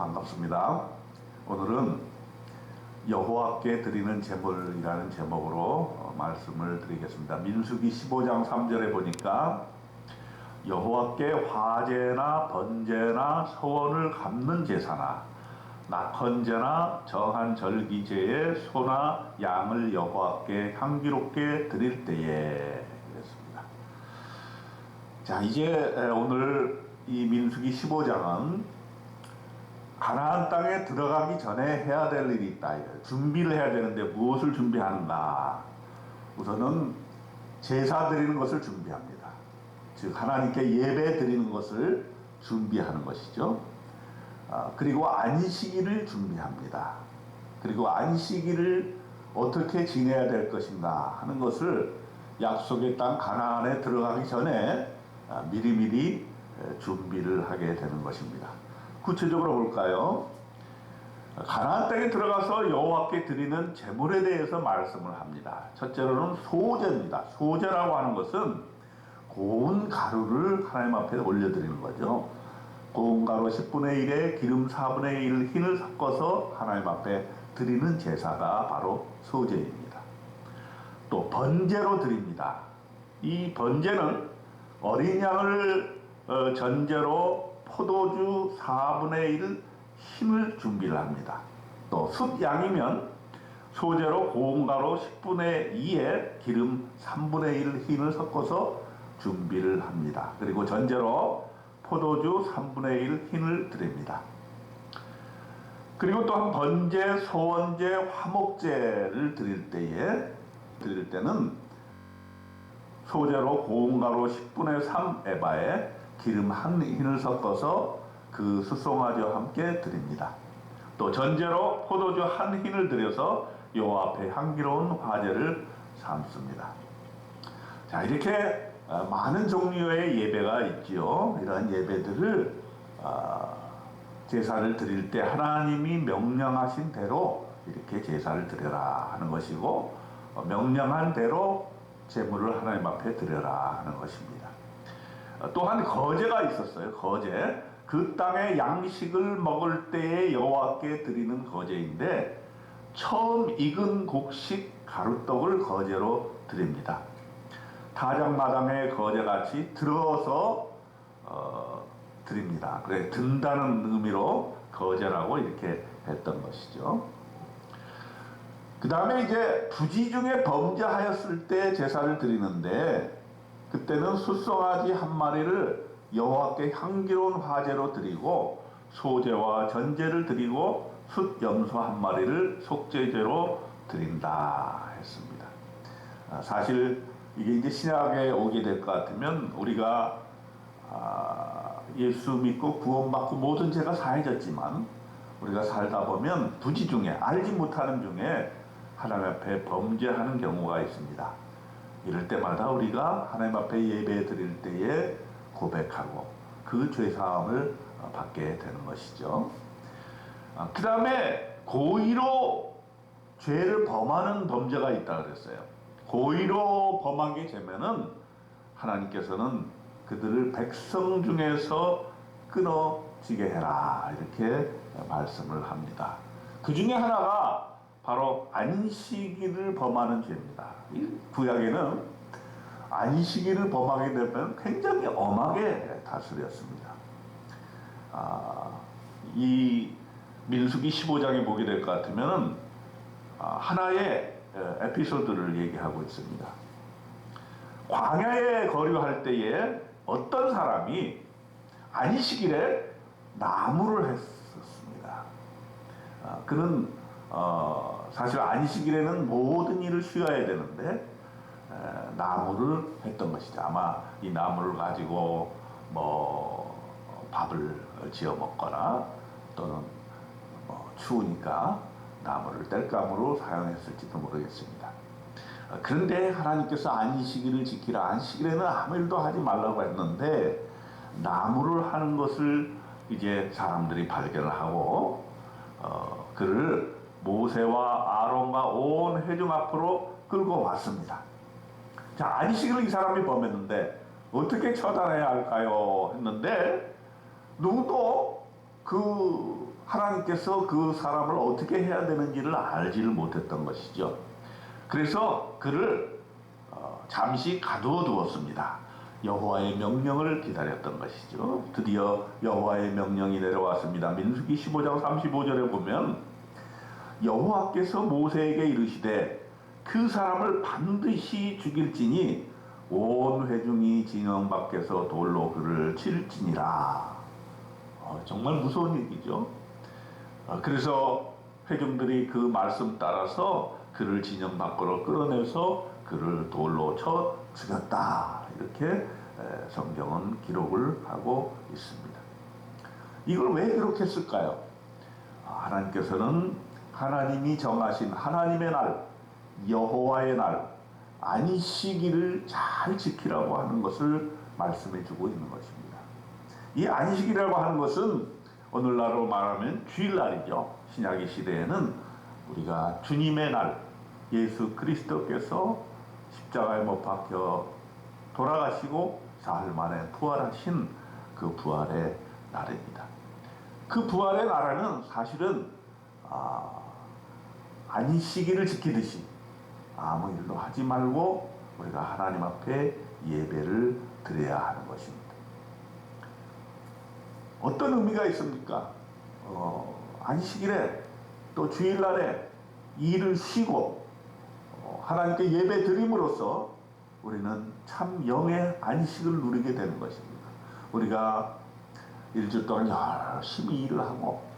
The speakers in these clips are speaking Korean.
반갑습니다. 오늘은 여호와께 드리는 제물이라는 제목으로 어, 말씀을 드리겠습니다. 민수기 15장 3절에 보니까 여호와께 화제나 번제나 서원을 갚는 제사나 낙헌제나 정한 절기제의 소나 양을 여호와께 향기롭게 드릴 때에 그랬습니다. 자 이제 에, 오늘 이 민수기 15장은 가나안 땅에 들어가기 전에 해야 될 일이 있다. 준비를 해야 되는데 무엇을 준비하는가? 우선은 제사 드리는 것을 준비합니다. 즉 하나님께 예배 드리는 것을 준비하는 것이죠. 아, 그리고 안식일을 준비합니다. 그리고 안식일을 어떻게 지내야 될 것인가 하는 것을 약속의 땅 가나안에 들어가기 전에 아, 미리미리 에, 준비를 하게 되는 것입니다. 구체적으로 볼까요? 가나안 땅에 들어가서 여호와께 드리는 제물에 대해서 말씀을 합니다. 첫째로는 소제입니다. 소제라고 하는 것은 고운 가루를 하나님 앞에 올려드리는 거죠. 고운 가루 10분의 1에 기름 4분의 1 흰을 섞어서 하나님 앞에 드리는 제사가 바로 소제입니다. 또 번제로 드립니다. 이 번제는 어린 양을 어, 전제로 포도주 4분의 1 흰을 준비를 합니다. 또 숫양이면 소재로 고운 가루 10분의 2에 기름 3분의 1 흰을 섞어서 준비를 합니다. 그리고 전제로 포도주 3분의 1 흰을 드립니다. 그리고 또한 번제, 소원제, 화목제를 드릴 때에 드릴 때는 소재로 고운 가루 10분의 3 에바에 기름 한 흰을 섞어서 그 수송아지와 함께 드립니다. 또 전제로 포도주 한 흰을 들여서 여호와 앞에 향기로운 화제를 삼습니다. 자 이렇게 어, 많은 종류의 예배가 있지요. 이러한 예배들을 어, 제사를 드릴 때 하나님이 명령하신 대로 이렇게 제사를 드려라 하는 것이고 어, 명령한 대로 제물을 하나님 앞에 드려라 하는 것입니다. 어, 또한 거제가 있었어요. 거제. 그 땅의 양식을 먹을 때에 여호와께 드리는 거제인데 처음 익은 곡식 가루떡을 거제로 드립니다. 타작마당의 거제같이 들어서 어, 드립니다. 그래 든다는 의미로 거제라고 이렇게 했던 것이죠. 그 다음에 이제 부지 중에 범죄하였을 때 제사를 드리는데 그때는 숫송아지 한 마리를 여호와께 향기로운 화제로 드리고 소제와 전제를 드리고 숫 염소 한 마리를 속죄제로 드린다 했습니다. 아, 사실 이게 이제 신약에 오게 될 것 같으면 우리가 아, 예수 믿고 구원받고 모든 죄가 사해졌지만 우리가 살다 보면 부지 중에 알지 못하는 중에 하나님 앞에 범죄하는 경우가 있습니다. 이럴 때마다 우리가 하나님 앞에 예배 드릴 때에 고백하고 그 죄사함을 어, 받게 되는 것이죠. 그 다음에 고의로 죄를 범하는 범죄가 있다 그랬어요. 고의로 범하게 되면은 하나님께서는 그들을 백성 중에서 끊어지게 해라 이렇게 말씀을 합니다. 그 중에 하나가 바로 안식일을 범하는 죄입니다. 이 구약에는 안식일을 범하게 되면 굉장히 엄하게 다스렸습니다. 아, 이 민수기 15장에 보게 될 것 같으면 아, 하나의 에피소드를 얘기하고 있습니다. 광야에 거류할 때에 어떤 사람이 안식일에 나무를 했었습니다. 아, 그는 어, 사실 안식일에는 모든 일을 쉬어야 되는데 에, 나무를 했던 것이죠. 아마 이 나무를 가지고 뭐 밥을 지어 먹거나 또는 뭐 추우니까 나무를 땔감으로 사용했을지도 모르겠습니다. 어, 그런데 하나님께서 안식일을 지키라. 안식일에는 아무 일도 하지 말라고 했는데 나무를 하는 것을 이제 사람들이 발견을 하고 어, 그를 모세와 아론과 온 회중 앞으로 끌고 왔습니다. 자, 안식일을 이 사람이 범했는데 어떻게 처단해야 할까요? 했는데 누구도 그 하나님께서 그 사람을 어떻게 해야 되는지를 알지를 못했던 것이죠. 그래서 그를 어, 잠시 가두어 두었습니다. 여호와의 명령을 기다렸던 것이죠. 드디어 여호와의 명령이 내려왔습니다. 민수기 15장 35절에 보면 여호와께서 모세에게 이르시되 그 사람을 반드시 죽일지니 온 회중이 진영 밖에서 돌로 그를 칠지니라. 어, 정말 무서운 얘기죠. 어, 그래서 회중들이 그 말씀 따라서 그를 진영 밖으로 끌어내서 그를 돌로 쳐 죽였다. 이렇게 에, 성경은 기록을 하고 있습니다. 이걸 왜 기록했을까요? 아, 하나님께서는 하나님이 정하신 하나님의 날, 여호와의 날, 안식일을 잘 지키라고 하는 것을 말씀해 주고 있는 것입니다. 이 안식이라고 하는 것은 오늘날로 말하면 주일날이죠. 신약의 시대에는 우리가 주님의 날, 예수 그리스도께서 십자가에 못 박혀 돌아가시고 사흘 만에 부활하신 그 부활의 날입니다. 그 부활의 날에는 사실은 아, 안식일을 지키듯이 아무 일도 하지 말고 우리가 하나님 앞에 예배를 드려야 하는 것입니다. 어떤 의미가 있습니까? 어, 안식일에 또 주일날에 일을 쉬고 어, 하나님께 예배 드림으로써 우리는 참 영의 안식을 누리게 되는 것입니다. 우리가 일주일 동안 열심히 일을 하고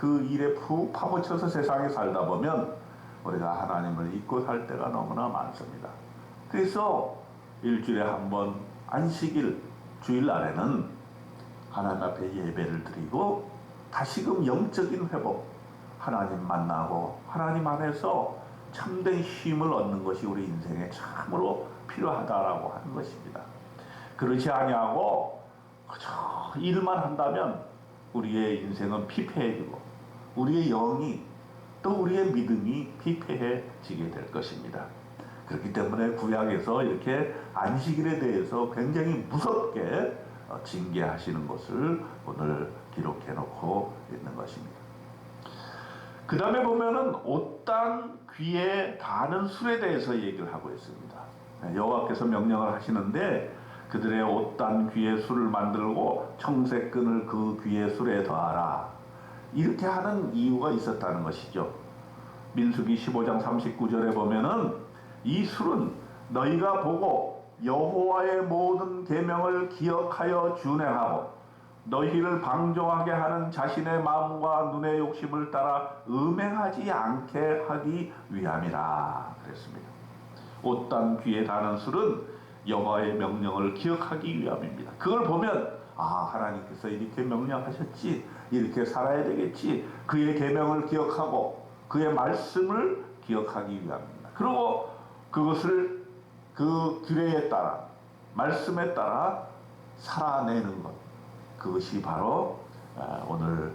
그 일에 푹 파묻혀서 세상에 살다 보면 우리가 하나님을 잊고 살 때가 너무나 많습니다. 그래서 일주일에 한 번 안식일 주일날에는 하나님 앞에 예배를 드리고 다시금 영적인 회복, 하나님 만나고 하나님 안에서 참된 쉼을 얻는 것이 우리 인생에 참으로 필요하다라고 하는 것입니다. 그렇지 아니하고 그저 일만 한다면 우리의 인생은 피폐해지고 우리의 영이 또 우리의 믿음이 피폐해지게 될 것입니다. 그렇기 때문에 구약에서 이렇게 안식일에 대해서 굉장히 무섭게 어, 징계하시는 것을 오늘 기록해 놓고 있는 것입니다. 그 다음에 보면은 옷단 귀에 닿는 술에 대해서 얘기를 하고 있습니다. 네, 여호와께서 명령을 하시는데 그들의 옷단 귀에 술을 만들고 청색 끈을 그 귀에 술에 더하라. 이렇게 하는 이유가 있었다는 것이죠. 민수기 15장 39절에 보면은 이 술은 너희가 보고 여호와의 모든 계명을 기억하여 준행하고 너희를 방종하게 하는 자신의 마음과 눈의 욕심을 따라 음행하지 않게 하기 위함이라 그랬습니다. 옷단 귀에 닿는 술은 여호와의 명령을 기억하기 위함입니다. 그걸 보면 아 하나님께서 이렇게 명령하셨지 이렇게 살아야 되겠지 그의 계명을 기억하고 그의 말씀을 기억하기 위함입니다. 그리고 그것을 그 규례에 따라 말씀에 따라 살아내는 것 그것이 바로 아, 오늘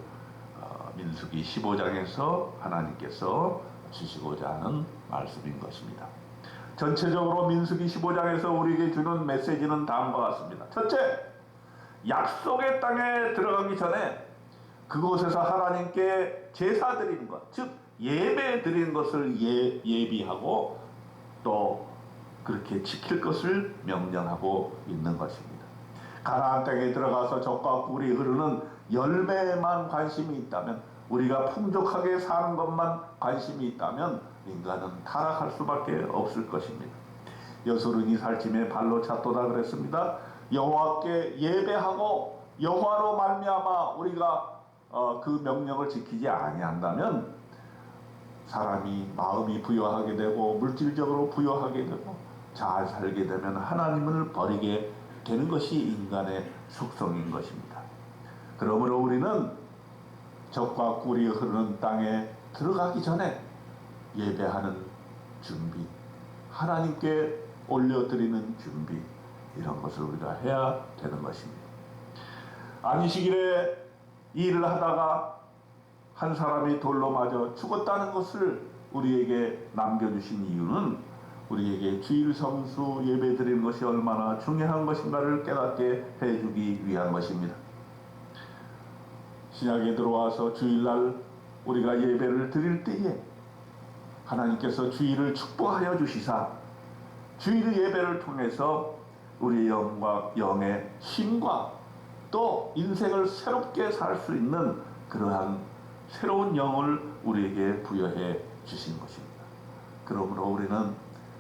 어, 민수기 15장에서 하나님께서 주시고자 하는 말씀인 것입니다. 전체적으로 민수기 15장에서 우리에게 주는 메시지는 다음과 같습니다. 첫째, 약속의 땅에 들어가기 전에 그곳에서 하나님께 제사 드리는 것, 즉 예배 드리는 것을 예, 예비하고 또 그렇게 지킬 것을 명령하고 있는 것입니다. 가나안 땅에 들어가서 적과 꿀이 흐르는 열매에만 관심이 있다면 우리가 풍족하게 사는 것만 관심이 있다면 인간은 타락할 수밖에 없을 것입니다. 여소른이 살찜에 발로 찼도다 그랬습니다. 여호와께 예배하고 여호와로 말미암아 우리가 어, 그 명령을 지키지 아니한다면 사람이 마음이 부여하게 되고 물질적으로 부여하게 되고 잘 살게 되면 하나님을 버리게 되는 것이 인간의 속성인 것입니다. 그러므로 우리는 적과 꿀이 흐르는 땅에 들어가기 전에 예배하는 준비, 하나님께 올려드리는 준비, 이런 것을 우리가 해야 되는 것입니다. 안식일에 일을 하다가 한 사람이 돌로 맞아 죽었다는 것을 우리에게 남겨주신 이유는 우리에게 주일 성수 예배 드리는 것이 얼마나 중요한 것인가를 깨닫게 해주기 위한 것입니다. 신약에 들어와서 주일날 우리가 예배를 드릴 때에 하나님께서 주일을 축복하여 주시사 주일 예배를 통해서 우리 영과 영의 힘과 또 인생을 새롭게 살 수 있는 그러한 새로운 영을 우리에게 부여해 주신 것입니다. 그러므로 우리는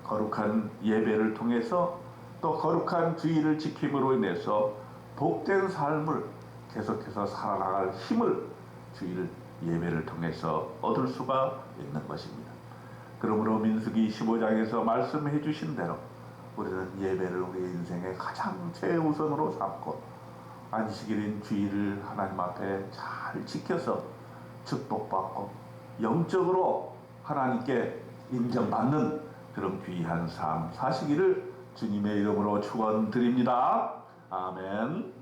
거룩한 예배를 통해서 또 거룩한 주의를 지킴으로 인해서 복된 삶을 계속해서 살아나갈 힘을 주일 예배를 통해서 얻을 수가 있는 것입니다. 그러므로 민수기 15장에서 말씀해 주신 대로 우리는 예배를 우리의 인생의 가장 최우선으로 삼고 안식일인 주일을 하나님 앞에 잘 지켜서 축복받고 영적으로 하나님께 인정받는 그런 귀한 삶 사시기를 주님의 이름으로 축원드립니다. 아멘.